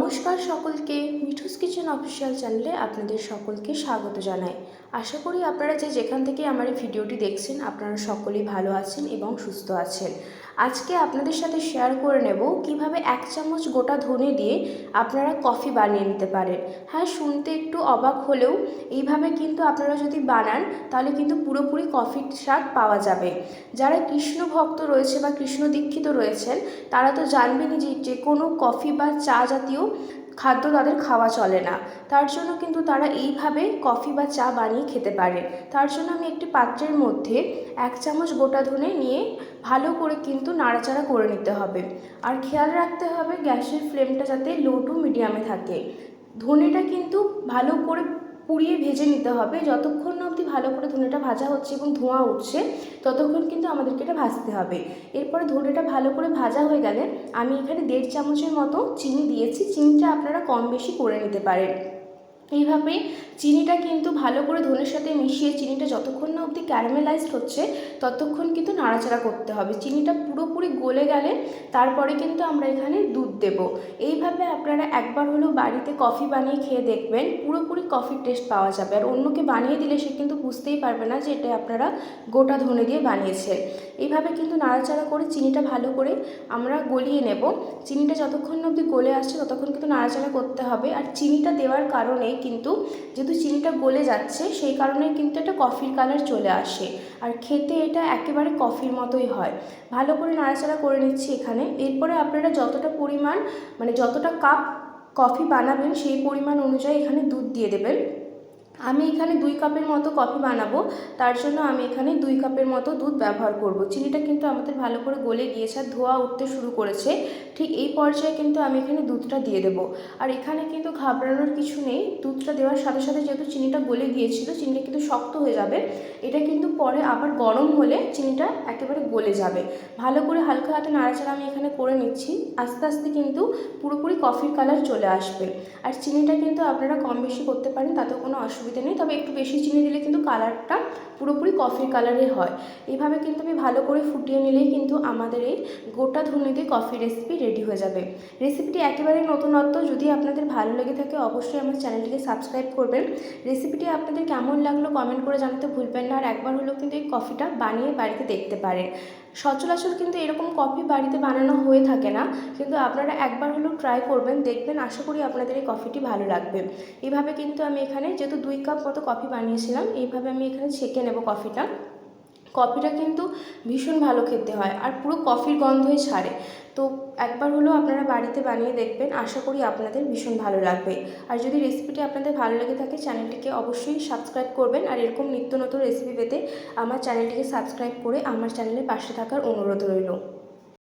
নমস্কার সকলকে, Mithu's kitchen official চ্যানেলে আপনাদের সকলকে স্বাগত জানাই। আশা করি আপনারা যে যেখান থেকে আমার এই ভিডিওটি দেখছেন, আপনারা সকলেই ভালো আছেন এবং সুস্থ আছেন। আজকে আপনাদের সাথে শেয়ার করে নেব কীভাবে এক চামচ গোটা ধনে দিয়ে আপনারা কফি বানিয়ে নিতে পারেন। হ্যাঁ শুনতে একটু অবাক হলেও এইভাবে কিন্তু আপনারা যদি বানান, তাহলে কিন্তু পুরোপুরি কফির স্বাদ পাওয়া যাবে। যারা কৃষ্ণ ভক্ত রয়েছে বা কৃষ্ণ দীক্ষিত রয়েছেন, তারা তো জানবেনই যে যে কোনো কফি বা চা জাতীয় খাদ্য তাদের খাওয়া চলে না। তার জন্য কিন্তু তারা এইভাবে কফি বা চা বানিয়ে খেতে পারে। তার জন্য আমি একটি পাত্রের মধ্যে এক চামচ গোটা ধনে নিয়ে ভালো করে কিন্তু নাড়াচাড়া করে নিতে হবে। আর খেয়াল রাখতে হবে গ্যাসের ফ্লেমটা যাতে লো টু মিডিয়ামে থাকে। ধনেটা কিন্তু ভালো করে পুড়িয়ে ভেজে নিতে হবে। যতক্ষণ না অবধি ভালো করে ধনেটা ভাজা হচ্ছে এবং ধোঁয়া উঠছে, ততক্ষণ কিন্তু আমাদেরকে এটা ভাজতে হবে। এরপরে ধনেটা ভালো করে ভাজা হয়ে গেলে আমি এখানে দেড় চামচের মতো চিনি দিয়েছি। চিনিটা আপনারা কম বেশি করে নিতে পারেন। এইভাবে চিনিটা কিন্তু ভালো করে ধনের সাথে মিশিয়ে চিনিটা যতক্ষণ না অবধি ক্যারামেলাইজড হচ্ছে, ততক্ষণ কিন্তু নাড়াচাড়া করতে হবে। চিনিটা পুরোপুরি গলে গেলে তারপরে কিন্তু আমরা এখানে দুধ দেব। এইভাবে আপনারা একবার হলেও বাড়িতে কফি বানিয়ে খেয়ে দেখবেন, পুরোপুরি কফির টেস্ট পাওয়া যাবে। আর অন্যকে বানিয়ে দিলে সে কিন্তু বুঝতেই পারবে না যে এটা আপনারা গোটা ধনে দিয়ে বানিয়েছে এইভাবে কিন্তু নাড়াচাড়া করে চিনিটা ভালো করে আমরা গলিয়ে নেব। চিনিটা যতক্ষণ অবধি গলে আসছে, ততক্ষণ কিন্তু নাড়াচাড়া করতে হবে। আর চিনিটা দেওয়ার কারণে কিন্তু যেহেতু চিনিটা গলে যাচ্ছে, সেই কারণে কিন্তু এটা কফির কালার চলে আসে। আর খেতে এটা একেবারে কফির মতোই হয়। ভালো করে নাড়াচাড়া করে নিচ্ছি এখানে। এরপরে আপনারা যতটা পরিমাণ মানে যতটা কাপ কফি বানাবেন, সেই পরিমাণ অনুযায়ী এখানে দুধ দিয়ে দেবেন। আমি এখানে দুই কাপের মতো কফি বানাবো। তার জন্য আমি এখানে দুই কাপের মতো দুধ ব্যবহার করব। চিনিটা কিন্তু আমাদের ভালো করে গলে গিয়েছে আর ধোয়া উঠতে শুরু করেছে। ঠিক এই পর্যায়ে কিন্তু আমি এখানে দুধটা দিয়ে দেবো। আর এখানে কিন্তু ঘাবড়ানোর কিছু নেই। দুধটা দেওয়ার সাথে সাথে যেহেতু চিনিটা গলে গিয়েছিল, চিনিটা কিন্তু শক্ত হয়ে যাবে। এটা কিন্তু পরে আবার গরম হলে চিনিটা একেবারে গলে যাবে। ভালো করে হালকা হাতে নাড়াচাড়া আমি এখানে করে নিচ্ছি। আস্তে আস্তে কিন্তু পুরোপুরি কফির কালার চলে আসবে। আর চিনিটা কিন্তু আপনারা কম বেশি করতে পারেন, তাতেও কোনো অসুবিধা নেই। তবে একটু বেশি চিনি দিলে কিন্তু কালারটা পুরোপুরি কফির কালারে হয়। এইভাবে কিন্তু আমি ভালো করে ফুটিয়ে নিলেই কিন্তু আমাদের এই গোটা ধনে দিয়ে কফি রেসিপি রেডি হয়ে যাবে। রেসিপিটি একেবারে নতুনত্ব। যদি আপনাদের ভালো লেগে থাকে, অবশ্যই আমার চ্যানেলটিকে সাবস্ক্রাইব করবেন। রেসিপিটি আপনাদের কেমন লাগল কমেন্ট করে জানাতে ভুলবেন না আর একবার হলেও কিন্তু এই কফিটা বানিয়ে বাড়িতে দেখতে পারেন। সচরাচর কিন্তু এরকম কফি বাড়িতে বানানো হয়ে থাকে না, কিন্তু আপনারা একবার হলেও ট্রাই করবেন, দেখবেন, আশা করি আপনাদের এই কফিটি ভালো লাগবে। এইভাবে কিন্তু আমি এখানে যেহেতু দুই কাপ মতো কফি বানিয়েছিলাম, এইভাবে আমি এখানে ছেঁকে নেব কফিটা। কফিটা কিন্তু ভীষণ ভালো খেতে হয় আর পুরো কফির গন্ধই ছাড়ে। তো একবার হলেও আপনারা বাড়িতে বানিয়ে দেখবেন, আশা করি আপনাদের ভীষণ ভালো লাগবে। আর যদি রেসিপিটি আপনাদের ভালো লেগে থাকে, চ্যানেলটিকে অবশ্যই সাবস্ক্রাইব করবেন আর এরকম নিত্য নতুন রেসিপি পেতে আমার চ্যানেলটিকে সাবস্ক্রাইব করে আমার চ্যানেলের পাশে থাকার অনুরোধ রইল।